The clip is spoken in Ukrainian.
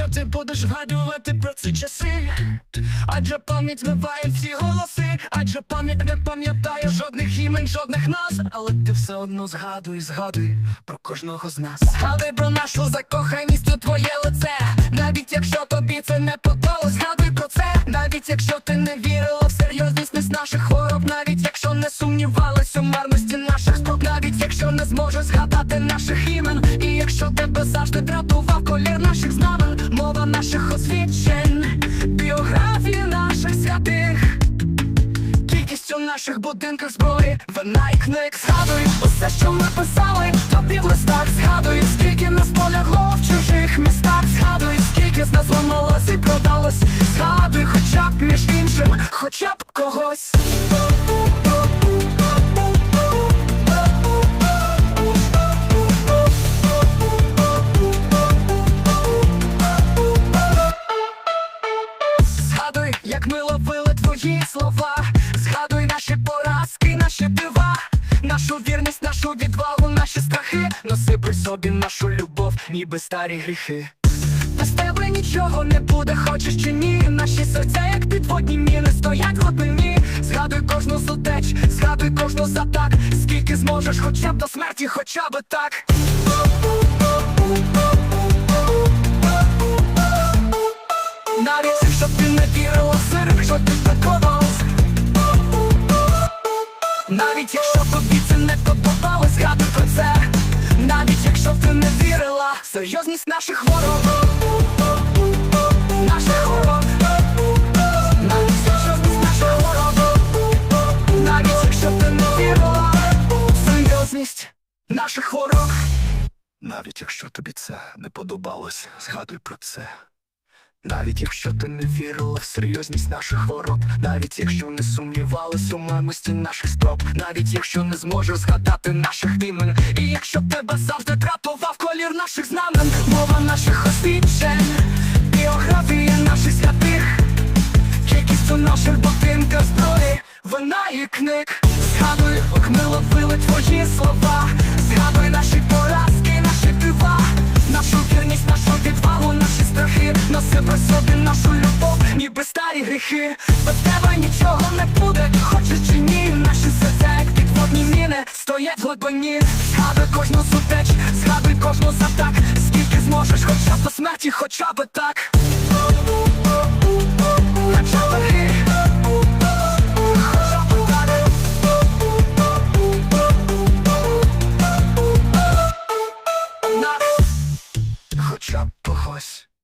якщо ти будеш згадувати про ці часи, адже пам'ять вбиває всі голоси, адже пам'ять не пам'ятає жодних імен, жодних нас, але ти все одно згадуй, згадуй про кожного з нас. Згадуй про нашу закоханість у твоє лице, навіть якщо тобі це не подалось, згадуй про це, навіть якщо ти не вірила в серйозність наших хвороб, навіть якщо не сумнівалась наших будинків зброї, вина і книг Згадуй усе, що ми писали, тобі в листах Згадуй, скільки нас полягло в чужих містах. Згадуй, скільки з нас зламалось і продалось. Згадуй, хоча б між іншим, хоча б когось. Згадуй, як ми ловили твої слова, нашу вірність, нашу відвагу, наші страхи, носи при собі нашу любов, ніби старі гріхи. Без тебе нічого не буде, хочеш чи ні. Наші серця, як підводні міни, стоять в глибині. Згадуй кожну з утеч, згадуй кожну з атак, скільки зможеш, хоча б до смерті, хоча б так. Навіть якщо ти не вірила сир, що ти прикладалась Навіть якщо це Навіть якщо ти не вірила серйозність наших хвороб. Наших хвороб. Навіть серйозність наших хвороб. Навіть якщо ти не вірила серйозність наших хвороб. Навіть якщо тобі це не подобалось, згадуй про це. Навіть якщо ти не вірила в серйозність наших хвороб, навіть якщо не сумнівалась у марності наших спроб, навіть якщо не зможеш згадати наших імен, якщо тебе завжди дратував колір наших знамен, мова наших освідчень, біографія наших святих, кількістю наших будинків зброї, вина і книг, згадуй, як ми твої слова, згадуй наші поразки, наші дива, нашу вірність, нашу відвагу, наші страхи, носи при собі нашу любов, ніби старі гріхи, без тебе нічого не буде, хочеш чи ні, наші серця, стоять в глибині, згадуй кожну сутеч, згадуй кожну завдак скільки зможеш, хоча б до смерті, хоча б